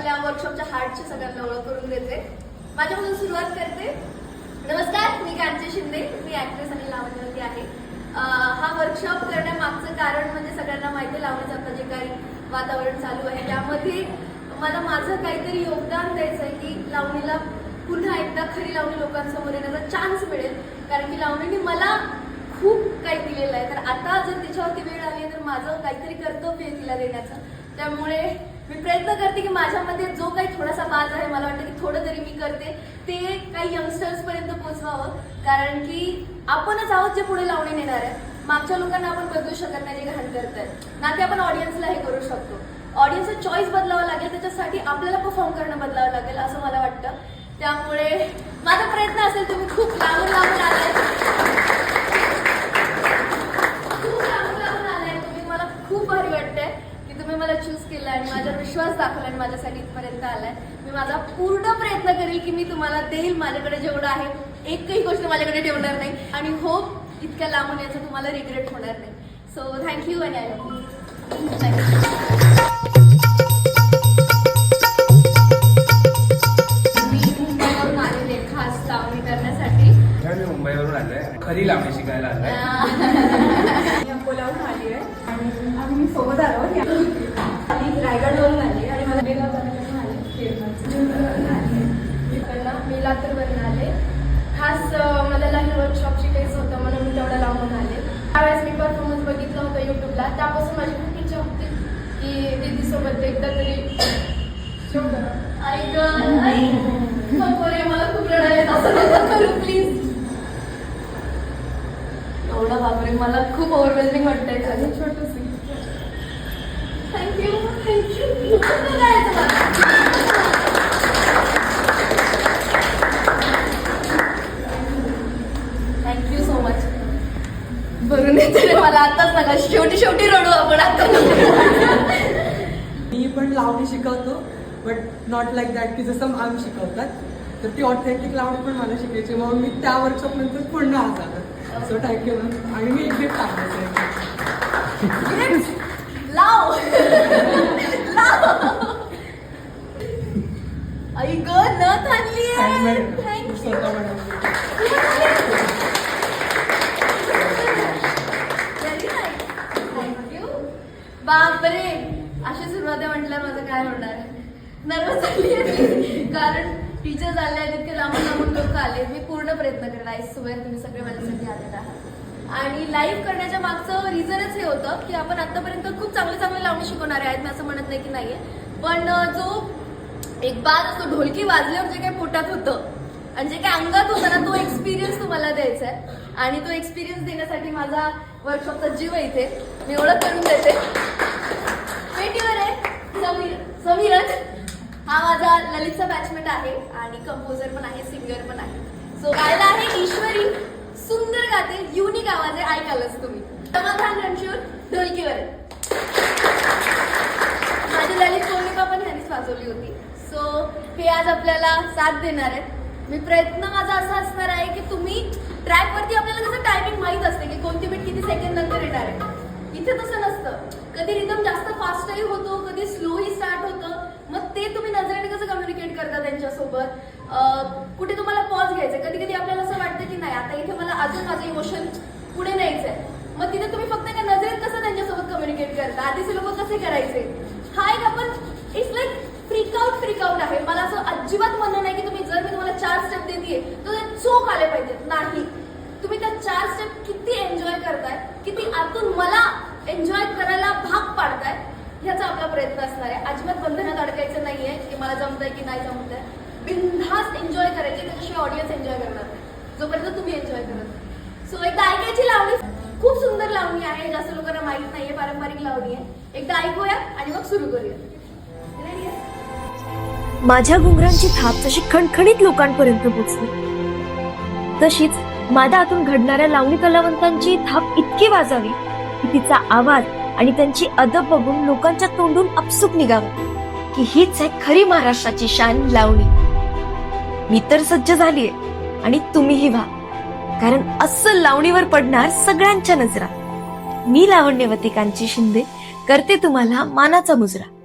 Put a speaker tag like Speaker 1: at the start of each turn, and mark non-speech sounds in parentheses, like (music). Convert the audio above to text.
Speaker 1: आपल्या वर्कशॉपच्या हार्टची सगळ्यांना लावळ करून देते. माझ्यापासून सुरुवात करते. नमस्कार मी कांची शिंदे. मी ऍक्ट्रेस आणि लावण्यावरती आहे. हा वर्कशॉप करण्यामागचं कारण म्हणजे सगळ्यांना माहिती आहे लावण्याचं आता जे काही वातावरण चालू आहे. त्यामध्ये मला माझं काहीतरी योगदान द्यायचं आहे की लावणीला पुन्हा एकदा खरी लावणी लोकांसमोर येण्याचा चान्स मिळेल. कारण की लावणीने मला खूप काही दिलेलं आहे. तर आता जर तिच्यावरती वेळ आली तर माझं काहीतरी कर्तव्य आहे तिला देण्याचं. त्यामुळे मी प्रयत्न करते की माझ्यामध्ये जो काही थोडासा बाज आहे मला वाटतं की थोडं तरी मी करते ते काही यंगस्टर्स पर्यंत पोहोचवावं. कारण की आपणच आहोत जे पुढे लावणी नेणार आहे मागच्या लोकांना आपण बदलू शकत नाही जे घाण करतायत. ना की आपण ऑडियन्सला हे करू शकतो. ऑडियन्सचा चॉईस बदलावा लागेल त्याच्यासाठी आपल्याला परफॉर्म करणं बदलावं लागेल असं मला वाटतं. त्यामुळे माझा प्रयत्न असेल तुम्ही खूप लागून लागून आलाय. खूप लांबून लागून आलाय. तुम्ही मला खूप भारी वाटतंय. की तुम्ही मला चूज केलं आणि माझ्यावर विश्वास दाखवला आणि माझ्यासाठी इथपर्यंत आलाय. मी माझा पूर्ण प्रयत्न करेल की मी तुम्हाला देईल. माझ्याकडे जेवढं आहे एकही गोष्ट माझ्याकडे ठेवणार नाही. आणि होप इतक्या लांबून याचं तुम्हाला रिग्रेट होणार नाही. सो थँक्यू आणि आय थँक्यू मुंबईवरून
Speaker 2: आलोय. खरी लावणी शिकायला आलोय. (laughs)
Speaker 1: मी अकोल्याहून आली आहे आम्ही सोबत आलो. आणि रायगडवरून आली. आणि मला बेगाव तालुक्यातून आले. मी मी लातूरवरून आले. खास मला लहान वर्कशॉप शिकायचं होतं म्हणून मी तेवढं लावून आले. त्यावेळेस मी परफॉर्मन्स बघितलं होतं युट्यूबला त्यापासून माझी खूप इच्छा होती की दीदीसोबत एकदा तरी ऐक रे मला खूप रडायला. असं प्लीज एवढं बापरे मला खूप ओव्हरवेल्मिंग वाटतंय. छोटस. थँक्यू सो मच भरून येते मला आताच नका शेवटी शेवटी रडू आपण आता.
Speaker 3: मी पण लावणी शिकवतो बट नॉट लाईक दॅट की जसं मॅम शिकवतात तर ती ऑथेंटिक लावणी पण मला शिकायची. म्हणून मी त्या वर्कशॉप नंतर पूर्ण आज आलं सो थँक्यू मॅम आणि मी एक गिफ्ट आहे
Speaker 1: लाव. लाव. आई ग. Thank you. बापरे अशी सुरुवात आहे म्हटल्यावर माझं काय होणार? नर्वस झाली. कारण टीचर आले आहेत इतके लांबून लांबून लोक आले. मी पूर्ण प्रयत्न करणार. आहे सुबह तुम्ही सगळे माझ्यासाठी आलेला. आहात आणि लाईव्ह करण्याच्या मागचं रिझनच हे होतं की आपण आतापर्यंत खूप चांगले चांगले लावणी शिकवणारे आहेत मी असं म्हणत नाही की नाहीये. पण जो एक बाद असतो ढोलकी वाजल्यावर जे काही पोटात होतं आणि जे काही अंगात होतं ना तो एक्सपिरियन्स तुम्हाला द्यायचा आहे. आणि तो एक्सपिरियन्स देण्यासाठी माझा वर्कशॉपचा जीव आहे इथे. मी ओळख करून देते. पेटीवर आहे. समीर समीरज हा माझा ललितचा बॅचमेट आहे आणि कंपोजर पण आहे सिंगर पण आहे. सो गायला आहे ईश्वरी. सुंदर गाते युनिक आवाज आहे ऐकालच तुम्ही. समाधान रणशूर ढोलकीवर. माझी ललित पौर्णिमा पण ह्यांनीच वाजवली होती. सो हे आज आपल्याला साथ देणार आहेत. मी प्रयत्न माझा असा असणार आहे की तुम्ही ट्रॅकवरती आपल्याला कसं टायमिंग माहीत असते की कोणती बीट किती सेकंड नंतर येणार आहे. इथे तसं नसतं. कधी रिदम जास्त फास्टही होतो कधी स्लोही स्टार्ट होतं. मग ते तुम्ही नजरेने कसं कम्युनिकेट करता त्यांच्यासोबत? कुठे तुम्हाला पॉज घ्यायचं कधी कधी आपल्याला असं वाटतं की नाही आता इथे मला अजून माझं इमोशन पुढे न्यायचंय. मग तिथे तुम्ही फक्त एका नजरेत कसं त्यांच्यासोबत कम्युनिकेट करता? आधीचे लोक कसे करायचे? हा एक आपण it's like freak out freak out आहे. मला असं अजिबात म्हणणं नाही की तुम्ही जर मी तुम्हाला चार स्टेप देते तर ते चोख आले पाहिजेत. नाही. तुम्ही त्या चार स्टेप किती एन्जॉय करताय किती आतून मला एन्जॉय करायला भाग पाडताय ह्याचा आपला प्रयत्न असणार आहे. अजिबात बंधनात अडकायचं नाहीये की मला जमतंय की नाही जमतंय. बिनधास्त एन्जॉय करायची त्याच्याशिवाय ऑडियन्स एन्जॉय करणार नाही. जोपर्यंत तुम्ही एन्जॉय करत सो एकदा ऐकायची लावणी खूप सुंदर लावणी आहे जास्त लोकांना माहीत नाहीये पारंपरिक लावणी आहे. एकदा ऐकूया आणि मग सुरू करूया.
Speaker 4: माझ्या घुंगरांची थाप जशी खणखणीत लोकांपर्यंत पोचली. तशीच माझ्या आतून घडणाऱ्या लावणी कलावंतांची थाप इतकी वाजावी की तिचा आवाज आणि त्यांची अदब बघून लोकांच्या तोंडून अपसुक निघावं की हीच आहे खरी महाराष्ट्राची शान लावणी. मी तर सज्ज झालीये. आणि तुम्हीही व्हा. कारण अस्सल लावणीवर पडणार सगळ्यांच्या नजरा. मी लावण्यवतीकांची शिंदे करते तुम्हाला मानाचा मुजरा.